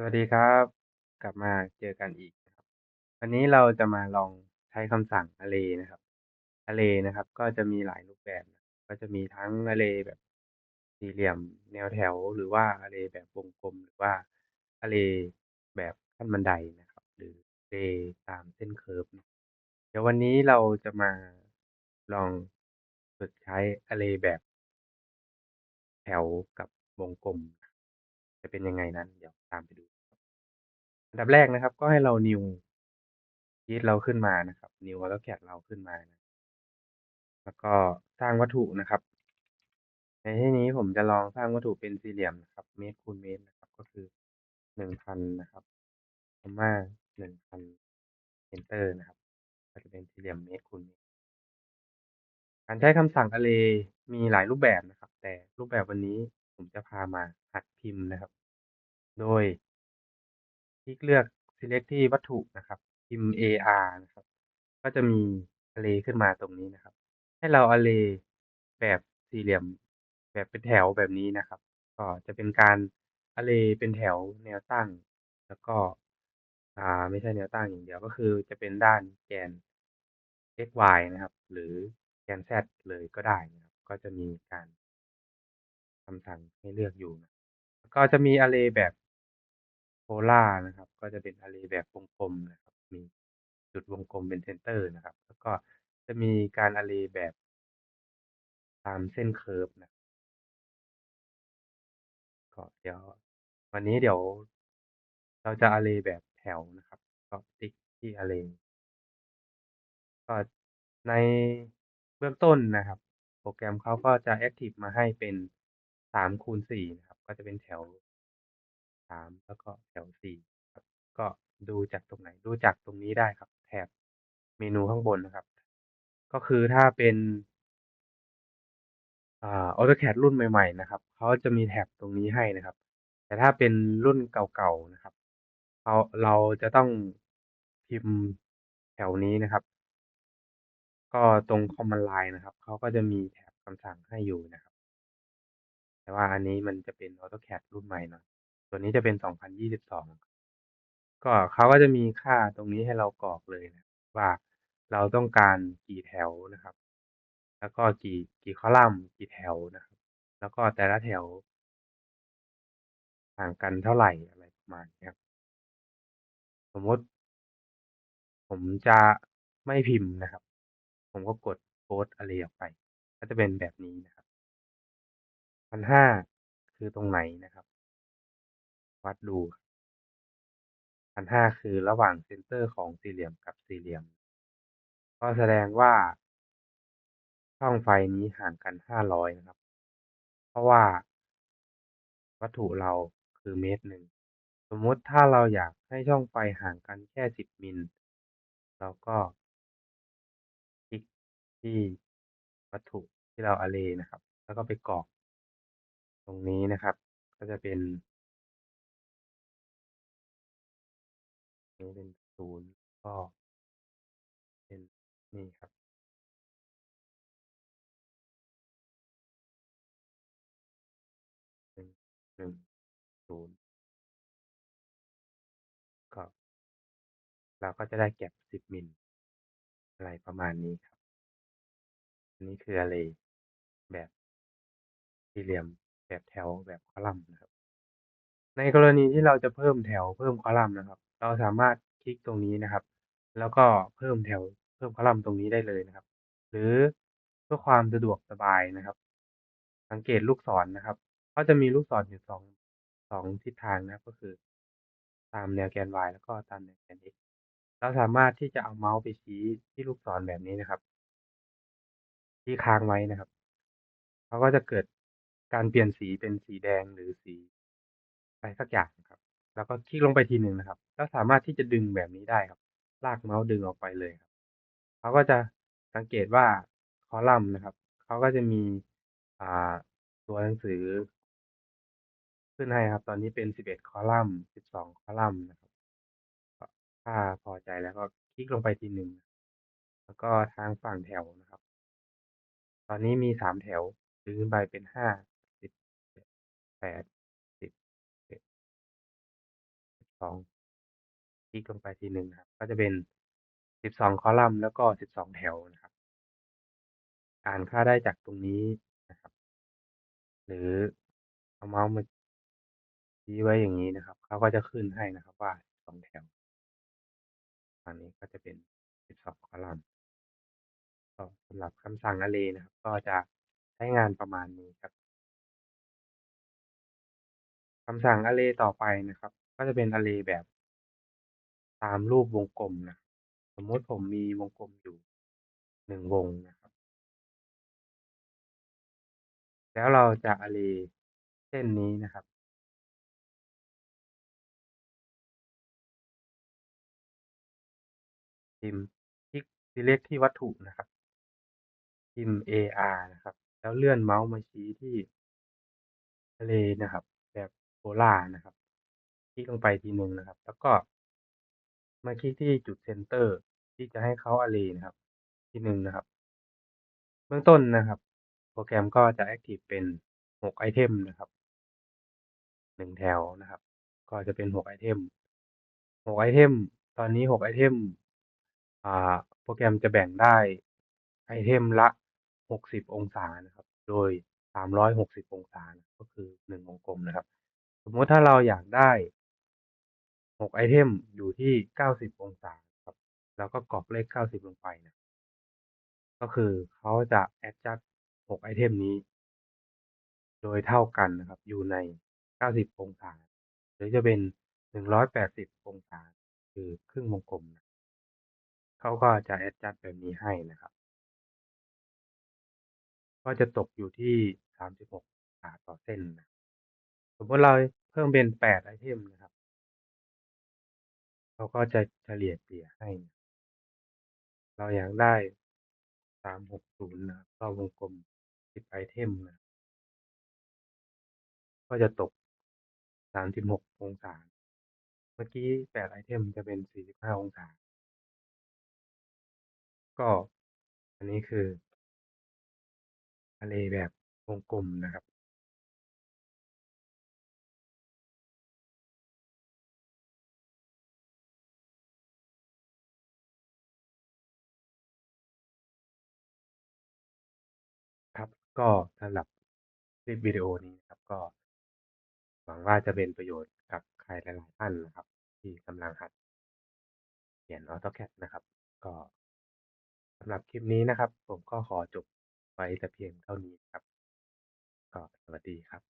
สวัสดีครับ กลับมาเจอกันอีกนะครับ วันนี้เราจะมาลองใช้คำสั่ง array นะครับ array นะครับ ก็จะมีหลายรูปแบบก็จะมีทั้ง array แบบสี่เหลี่ยมแนวแถว หรือว่า array แบบวงกลม หรือว่า array แบบขั้นบันไดนะครับ หรือ array ตามเส้นเคิร์ฟเดี๋ยววันนี้เราจะมาลองฝึกใช้ array แบบ แถวกับวงกลม จะเป็นยังไงนั้น เดี๋ยวตามไปดู อันดับแรกนะครับ ก็ให้เรา new sheet เราขึ้นมานะครับ new AutoCAD เราขึ้นมานะแล้วก็สร้างวัตถุนะครับ ในที่นี้ผมจะลองสร้างวัตถุเป็นสี่เหลี่ยมนะครับ เมตรคูณเมตรนะครับ ก็คือหนึ่งพันนะครับคอมมาหนึ่งพัน enter นะครับก็จะเป็นสี่เหลี่ยมเมตรคูณเมตรการใช้คำสั่ง array มีหลายรูปแบบนะครับ แต่รูปแบบวันนี้ผมจะพามา หัดพิมพ์นะครับ โดย คลิกเลือก select ที่วัตถุนะครับพิมพ์ ar นะครับ ก็จะมี array ขึ้นมาตรงนี้นะครับ ให้เรา array แบบสี่เหลี่ยมแบบเป็นแถวแบบนี้นะครับ ก็จะเป็นการ array เป็นแถวแนวตั้ง แล้วก็ อ่า ไม่ใช่แนวตั้งอย่างเดียวก็คือจะเป็นด้านแกน x y นะครับ หรือแกน z เลยก็ได้นะครับ ก็จะมีการคำสั่งให้เลือกอยู่นะ ก็จะมี array แบบโพล่าร์นะครับ ก็จะเป็น array แบบวงกลมนะครับ มีจุดวงกลมเป็นเซนเตอร์นะครับ แล้วก็จะมีการ array แบบตามเส้นเคิร์ฟนะก็เดี๋ยว วันนี้เดี๋ยว เราจะ array แบบแถวนะครับ ก็ติ๊กที่ array ก็ในเบื้องต้นนะครับ โปรแกรมเขาก็จะแอ็กทิฟมาให้เป็นสามคูณสี่นะครับ ก็จะเป็นแถวสามแล้วก็แถวสี่ครับ ก็ดูจากตรงไหน ดูจากตรงนี้ได้ครับ แถบเมนูข้างบนนะครับ ก็คือถ้าเป็นอ่า AutoCAD รุ่นใหม่ ๆ นะครับเขาจะมีแถบตรงนี้ให้นะครับ แต่ถ้าเป็นรุ่นเก่าๆนะครับเราเราจะต้องพิมพ์แถวนี้นะครับ ก็ตรง command line นะครับเขาก็จะมีแถบคำสั่งให้อยู่นะครับ แต่ว่าอันนี้มันจะเป็น AutoCAD รุ่นใหม่หน่อยตัวนี้จะเป็น 2022 ก็เขาก็จะมีค่าตรงนี้ให้เรากรอกเลยนะว่าเราต้องการกี่แถวนะครับ แล้วก็กี่กี่คอลัมน์กี่แถวนะครับ แล้วก็แต่ละแถวห่างกันเท่าไหร่อะไรประมาณนี้ครับสมมติ ผมจะไม่พิมพ์นะครับ ผมก็กด close array ออกไป ก็จะเป็นแบบนี้นะ ครับ1,500คือตรงไหนนะครับ วัดดู1,500คือระหว่างเซนเตอร์ของสี่เหลี่ยมกับสี่เหลี่ยม ก็แสดงว่า ช่องไฟนี้ห่างกัน500นะครับ เพราะว่า วัตถุเราคือเมตรหนึ่งสมมติถ้าเราอยากให้ช่องไฟห่างกันแค่10มิลเราก็คลิกที่วัตถุที่เรา array นะครับ แล้วก็ไปกรอก ตรงนี้นะครับ ก็จะเป็นนี้เป็นศูนย์ก็เป็นนี่ครับ1 1 0ก็เราก็จะได้แก็ป10มิลอะไรประมาณนี้ครับอันนี้คือ array แบบสี่เหลี่ยม แบบแถว แบบคอลัมน์นะครับ ในกรณีที่เราจะเพิ่มแถว เพิ่มคอลัมน์นะครับ เราสามารถคลิกตรงนี้นะครับ แล้วก็เพิ่มแถว เพิ่มคอลัมน์ตรงนี้ได้เลยนะครับ หรือเพื่อความสะดวกสบายนะครับ สังเกตลูกศรนะครับเขาจะมีลูกศรอยู่2 2ทิศทางนะครับ ก็คือ ตามแนวแกน y แล้วก็ตามแนวแกน x เราสามารถที่จะเอาเมาส์ไปชี้ที่ลูกศรแบบนี้นะครับชี้ค้างไว้นะครับเขาก็จะเกิด การเปลี่ยนสีเป็นสีแดงหรือสีอะไรสักอย่างครับ แล้วก็คลิกลงไปทีหนึ่งนะครับก็สามารถที่จะดึงแบบนี้ได้ครับ ลากเมาส์ดึงออกไปเลยครับเขาก็จะสังเกตว่าคอลัมน์นะครับเขาก็จะมีอ่าตัวหนังสือ ขึ้นให้ครับ ตอนนี้เป็น11คอลัมน์12คอลัมน์นะครับก็ถ้าพอใจแล้วก็คลิกลงไปทีหนึ่งแล้วก็ทางฝั่งแถวนะครับ ตอนนี้มี3แถวดึงขึ้นไปเป็น 5 10 8 10 11 12คลิกลงไปทีหนึ่งนะครับ ก็จะเป็น12คอลัมน์แล้วก็12แถวนะครับ อ่านค่าได้จากตรงนี้นะครับ หรือเอาเมาส์มาชี้ไว้อย่างงี้นะครับเขาก็จะขึ้นให้นะครับว่า12แถวฝั่งนี้ก็จะเป็น12คอลัมน์สำหรับคำสั่ง array นะครับ ก็จะใช้งานประมาณนี้ครับ คำสั่ง array ต่อไปนะครับ ก็จะเป็น array แบบตามรูปวงกลมนะ สมมติผมมีวงกลมอยู่1วงนะครับ แล้วเราจะ array เส้นนี้นะครับ พิมพ์คลิก select ที่วัตถุนะครับ พิมพ์ ar นะครับ แล้วเลื่อนเมาส์มาชี้ที่ array นะครับ ล่านะครับ คลิกลงไปทีหนึ่งนะครับ แล้วก็ มาคลิกที่จุดเซนเตอร์ที่จะให้เขา array นะครับ ทีหนึ่งนะครับ เบื้องต้นนะครับ โปรแกรมก็จะแอ็กทิฟเป็น6ไอเทมนะครับ1แถวนะครับ ก็จะเป็น6ไอเทม6ไอเทมตอนนี้6ไอเทมอ่าโปรแกรมจะแบ่งได้ไอเทมละ60องศานะครับ โดย360อยหกสิบองศา ก็คือ1วงกลมนะครับ มมติถ้าเราอยากได้6ไอเทมอยู่ที่90องศาครับเราก็กรอกเลข90ลงไปนะ ก็คือเขาจะ adjust 6ไอเทมนี้ โดยเท่ากันนะครับ อยู่ใน90องศา หรือจะเป็น180องศา คือครึ่งวงกลมนะเขาก็จะ adjust แบบนี้ให้นะครับ ก็จะตกอยู่ที่36องศาต่อเส้นนะ สมมติเรา พิ่มเป็น8ไอเทมนะครับ เขาก็จะเฉลี่ยเกลี่ยให้ เราอยากได้360นะครับก็วงกลม10ไอเทมนะ ก็จะตก36องศา เมื่อกี้8ไอเทมจะเป็น45องศา ก็อันนี้คือ array แบบวงกลมนะครับ ก็สำหรับคลิปวิดีโอนี้นะครับ ก็หวังว่าจะเป็นประโยชน์กับใครหลายๆท่านนะครับ ที่กำลังหัดเขียน AutoCAD นะครับ ก็สำหรับคลิปนี้นะครับ ผมก็ขอจบไว้แต่เพียงเท่านี้ครับ ก็สวัสดีครับ